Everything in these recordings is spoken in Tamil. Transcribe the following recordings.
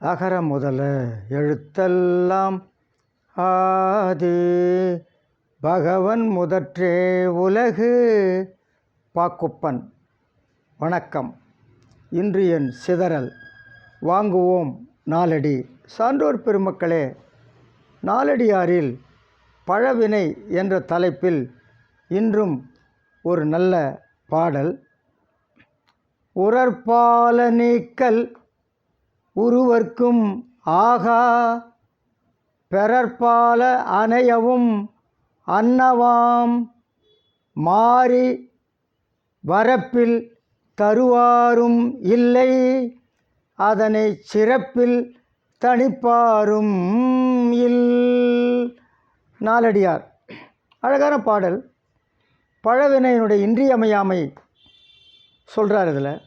அகர முதல எழுத்தெல்லாம் ஆதி. பகவன் முதற்றே உலகு. பாக்குப்பன் வணக்கம். இன்று என் சிதறல். வாங்குவோம் நாலடி. சான்றோர் பெருமக்களே நாலடியாரில் பழவினை என்ற தலைப்பில் இன்றும் ஒரு நல்ல பாடல். உரற்பால நீக்கல் உருவர்க்கும் ஆகா பெறற்பால அணையவும் அன்னவாம் மாறி வரப்பில் தருவாரும் இல்லை அதனை சிறப்பில் தணிப்பாரும் இல். நாலடியார். அழகான பாடல். பழவினையினுடைய இன்றியமையாமை சொல்கிறார் இதில்.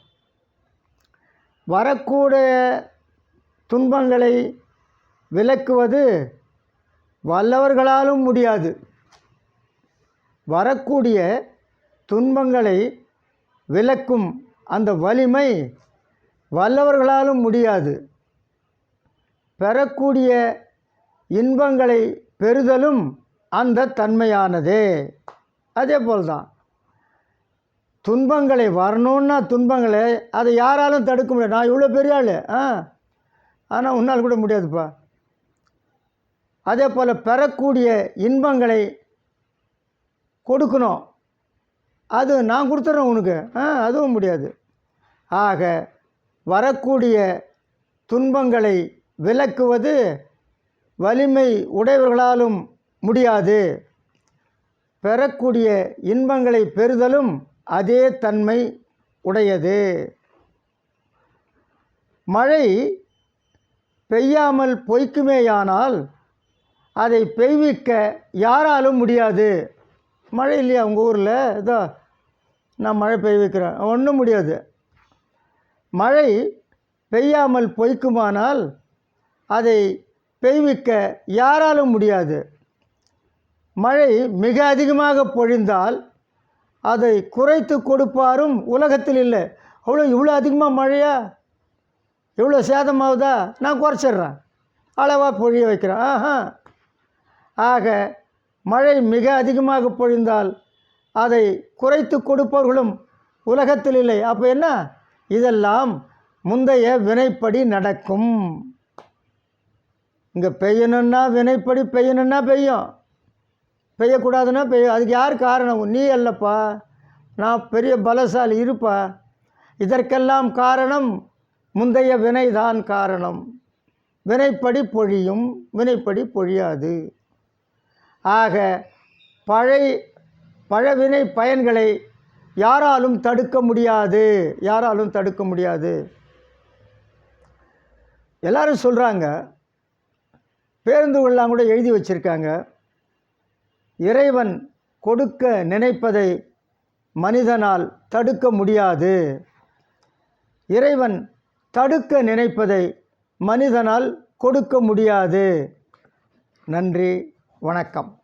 வரக்கூடிய துன்பங்களை விலக்குவது வல்லவர்களாலும் முடியாது. வரக்கூடிய துன்பங்களை விலக்கும் அந்த வலிமை வல்லவர்களாலும் முடியாது. பெறக்கூடிய இன்பங்களை பெறுதலும் அந்த தன்மையானதே. அதே போல்தான். துன்பங்களை வரணுன்னா துன்பங்களை அதை யாராலும் தடுக்க முடியாது. நான் இவ்வளோ பெரிய ஆள் ஆ? ஆனால் உன்னால் கூட முடியாதுப்பா. அதே போல் பெறக்கூடிய இன்பங்களை கொடுக்கணும். அது நான் கொடுத்துட்றேன் உனக்கு. ஆ அதுவும் முடியாது. ஆக வரக்கூடிய துன்பங்களை விலக்குவது வலிமை உடையவர்களாலும் முடியாது. பெறக்கூடிய இன்பங்களை பெறுதலும் அதே தன்மை உடையது. மழை பெய்யாமல் பொய்க்குமேயானால் அதை பெய்விக்க யாராலும் முடியாது. மழை இல்லையா உங்கள் ஊரில்? இதோ நான் மழை பெய்விக்கிறேன் ஒன்றும் முடியாது. மழை பெய்யாமல் பொய்க்குமானால் அதை பெய்விக்க யாராலும் முடியாது. மழை மிக அதிகமாக பொழிந்தால் அதை குறைத்து கொடுப்பாரும் உலகத்தில் இல்லை. அவ்வளோ இவ்வளோ அதிகமாக மழையா? இவ்வளோ சேதமாகுதா நான் குறைச்சிட்றேன். அளவாக பொழிய வைக்கிறேன். ஆஹா. ஆக மழை மிக அதிகமாக பொழிந்தால் அதை குறைத்து கொடுப்பவர்களும் உலகத்தில் இல்லை. அப்போ என்ன? இதெல்லாம் முந்தைய வினைப்படி நடக்கும். இங்கே பெய்யணுன்னா வினைப்படி பெய்யணுன்னா பெய்யும். பெய்யக்கூடாதுன்னா பெய்யும். அதுக்கு யார் காரணம்? நீ அல்லப்பா. நான் பெரிய பலசாலி இருப்பா. இதற்கெல்லாம் காரணம் முந்தைய வினைதான் காரணம். வினைப்படி பொழியும் வினைப்படி பொழியாது. ஆக பழை பழவினை பயன்களை யாராலும் தடுக்க முடியாது. யாராலும் தடுக்க முடியாது. எல்லாரும் சொல்கிறாங்க பேருந்துகள்லாம் கூட எழுதி வச்சுருக்காங்க. இறைவன் கொடுக்க நினைப்பதை மனிதனால் தடுக்க முடியாது. இறைவன் தடுக்க நினைப்பதை மனிதனால் கொடுக்க முடியாது. நன்றி வணக்கம்.